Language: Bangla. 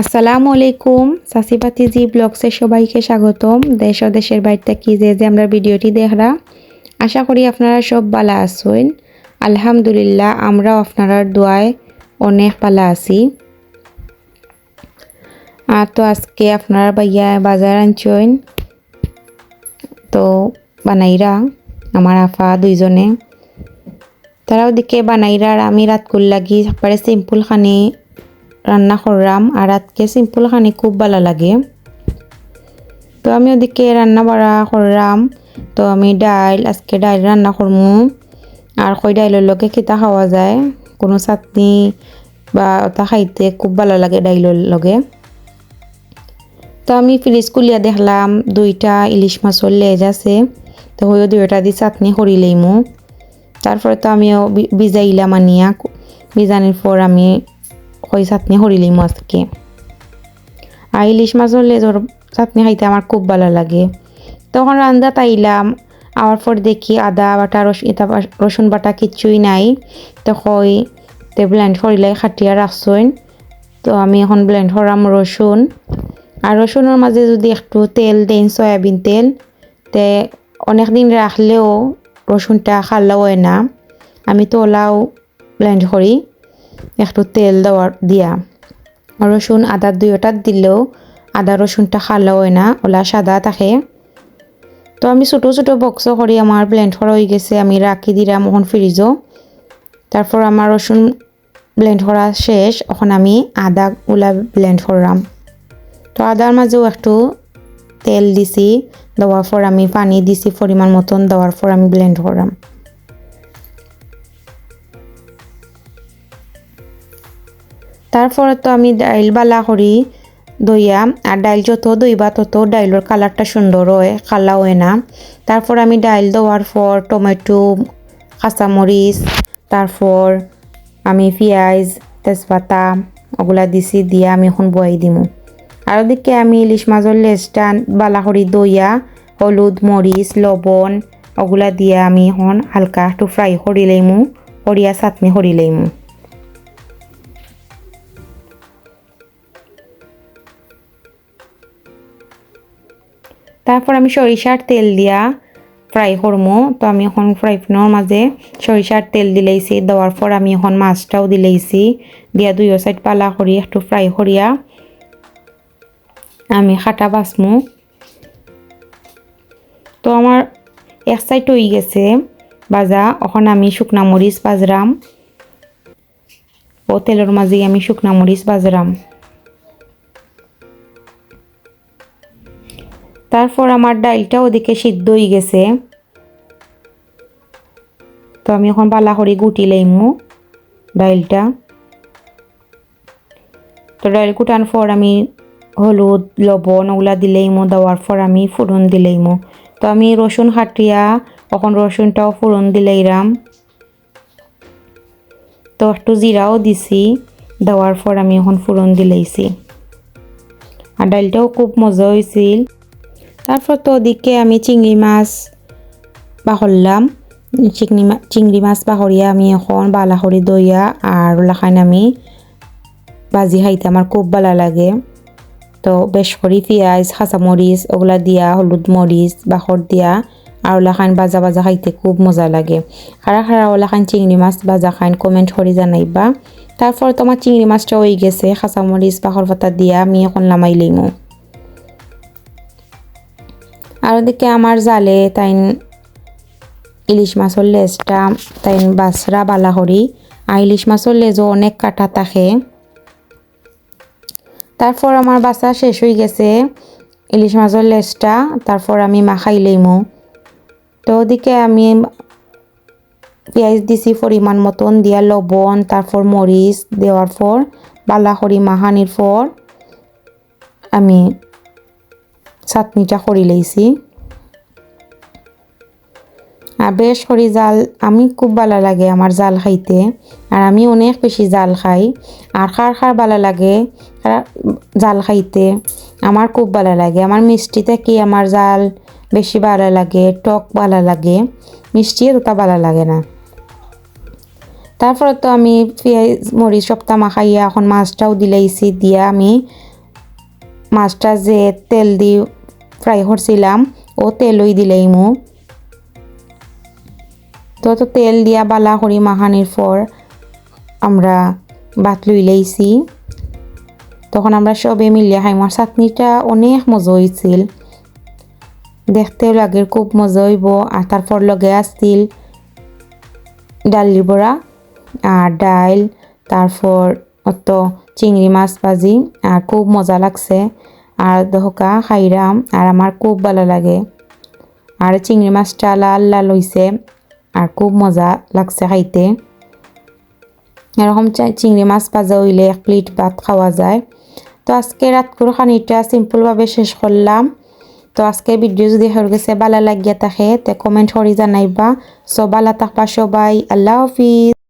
আসসালামু আলাইকুম। সাসিপাতি জি ব্লগসে সবাইকে স্বাগতম। দেশ ও দেশের বাড়িতে কি যে যে আমরা ভিডিওটি দেখরা, আশা করি আপনারা সব ভালো আছেন। আলহামদুলিল্লাহ, আমরাও আপনার দোয়ায় অনেক ভালো আছি। আর তো আজকে আপনারা বাইয়া বাজার আনছেন। তো বানাইরা, আমার আফা দুইজনে। তারাও দিকে বানাইরা আর আমি রাত কুল লাগি একবারে সিম্পল খানি রান্না করলাম আর আজকে সিম্পল খানি খুব ভালো লাগে। তো আমি ওদিকে রান্না বাড়া করলাম। তো আমি ডাইল, আজকে ডাইল রান্না করমু। আর কই ডাইলের লগে কিতা খাওয়া যায়। কোনো চাটনি বা ওটা খাইতে খুব ভালো লাগে ডাইলের লগে। তো আমি ফ্রিজ কুলিয়া দেখলাম দুইটা ইলিশ মাছের লেজ আছে। তো হইও দুইটা দিয়ে চাটনি করিলেইমু তারপরে তো আমিও ভিজাইলাম আনিয়া। ভিজানির পর আমি কই চাটনি করিলিমু আজকে আর ইলিশ মাছের লেজর চাটনি খাইতে আমার খুব ভালো লাগে। তখন রান্দা তাইলাম আওয়ার পর দেখি আদা বাটা রসুন রসুন বাটা কিচ্ছুই নাই। তো কই তে ব্লেন্ড করিলে খাটিয়া রাখছইন তো আমি এখন ব্লেন্ড করাম রসুন আর রসুনের মাঝে যদি একটু তেল দেন সয়াবিন তেল, তে অনেক দিন রাখলেও রসুনটা খাল্লাও হয় না আমি তো ওলাও ব্লেন্ড করি একটু তেল দেওয়ার দিয়া। রসুন আদা দুইটা দিলেও আদা রসুনটা খাল্লাও হয় না, ওলা সাদা থাকে। তো আমি ছোটো ছোটো বক্স করে আমার ব্লেন্ড করা হয়ে গেছে, আমি রাখি দিলাম এখন ফ্রিজও তারপর আমার রসুন ব্লেন্ড করা শেষ, এখন আমি আদা ওলা ব্লেন্ড করলাম তো আদার মাঝেও একটু তেল দিছি দেওয়ার পর আমি পানি দিছি পরিমাণ মতন দেওয়ার পর আমি ব্লেন্ড করলাম তারপরে তো আমি ডাইল বালা করি, দইয়া। আর ডাইল যত দইবা তত ডাইলের কালারটা সুন্দর হয়, কালা হয় না। তারপর আমি ডাইল দেওয়ার পর টমেটো, কাঁচামরিচ তারপর আমি পেঁয়াজ, তেজপাতা ওগুলা দিছি, দিয়ে আমি এখন বয়াই দিমু। আর ওদিকে আমি ইলিশ মাছের বালা করি দইয়া, হলুদ, মরিচ, লবণ ওগুলা দিয়ে আমি এখন হালকা একটু ফ্রাই করি লইমু করিয়া চাটনি করি লইমু। তারপর আমি সরিষার তেল দিয়া ফ্রাই করমু। তো আমি এখন ফ্রাই প্যানের মাঝে সরিষার তেল দিলেইছি। দেওয়ার পর আমি এখন মাছটাও দিলেইছি। দিয়া দুইও সাইড পালা করি, একটু ফ্রাই করিয়া আমি খাটা বাসমু তো আমার এক সাইড হয়ে গেছে বাজা এখন আমি শুকনা মরিচ বাজরাম। ও তেলের মাঝে আমি শুকনা মরিচ বাজরাম। তারপর আমার ডাইলটা ওদিকে সিদ্ধ হয়ে গেছে। তো আমি এখন পালা করি গুটি লাইমু ডাইলটা তো ডাইল কুটান পর আমি হলুদ, লবণ ওগুলা দিলেইমো, দেওয়ার পর আমি ফুরন দিলেইমো। তো আমি রসুন হাটিয়া, এখন রসুনটাও ফুরন দিলেইরাম। তো একটু জিরাও দিছি, দেওয়ার পর আমি এখন ফুরন দিলেইছি। আর ডাইলটাও খুব মজা হয়েছিল তারপর তো ওদিকে আমি চিংড়ি মাছ বাহরলাম। চিংড়ি মাছ চিংড়ি মাছ বাহরিয়া আমি এখন বালাহরি দইয়া আর লাখান আমি বাজি খাইতে আমার খুব ভালো লাগে। তো বেশ করি পেঁয়াজ, কাঁচামরিচ ওগুলা দিয়া, হলুদ মরিচ বাখর দিয়া আর ওলাখান বাজা বাজা খাইতে খুব মজা লাগে। খারা খারা ওলাখান চিংড়ি মাছ বাজা খান কমেন্ট করে জানাইবা। তারপর তোমার চিংড়ি মাছটা হয়ে গেছে, কাঁচামরিচ বাখর পাতা দিয়া আমি এখন নামাই লিমু আর ওদিকে আমার জালে তাইন ইলিশ মাছের লেজটা তাইন বাসরা বালা করি আর ইলিশ মাছের লেজও অনেক কাটা থাকে। তারপর আমার বাসা শেষ হয়ে গেছে ইলিশ মাছের লেজটা, তারপর আমি মাখাই লইমু তো ওদিকে আমি পেঁয়াজ দিছি পরিমাণ মতন, দিয়া লবণ, তারপর মরিচ দেওয়ার পর বালা করি মাহানির পর আমি চাটনিটা করি লইছি আর বেশ করি জাল, আমি খুব ভালো লাগে আমার জাল খাইতে। আর আমি অনেক বেশি জাল খাই। আর খার খার ভালো লাগে জাল খাইতে। আমার খুব ভালো লাগে। আমার মিষ্টি থেকে আমার জাল বেশি ভালো লাগে, টক ভালো লাগে মিষ্টি এতটা ভালো লাগে না। তারপরে তো আমি পেঁয়াজ মরিচ সপ্তাহ মাখাইয়া এখন মাছটাও দিলাইছি দিয়া আমি মাছটা যে তেল দি ফ্রাই করছিলাম। ও তেলই দিলেই মু। তো তো তেল দিয়া বালা করি মাখানির পর আমরা ভাত লইলাইছি তখন আমরা সবে মিলিয়ে খাই আমার চাটনিটা অনেক মজা হয়েছিল দেখতেও লাগে খুব মজা হইব। আর তারপর লগে আসছিল ডালির বড়া আর ডাইল। তারপর অত চিংড়ি মাছ ভাজি। আর খুব মজা লাগছে। আর দহকা, খাইরাম, আর আমার খুব ভালো লাগে। আর চিংড়ি মাছটা লাল লাল হইছে, আর খুব মজা লাগছে খাইতে। এরকম চিংড়ি মাছ ভাজা হইলে এক প্লেট ভাত খাওয়া যায়। তো আজকে রাত করে খানিটা সিম্পলভাবে শেষ করলাম। তো আজকে ভিডিও যদি হয়ে গেছে, ভালো লাগিয়া থাকে, তে কমেন্ট করে জানাইবা। সো ভালো থাকবা সবাই, আল্লাহ হাফিজ।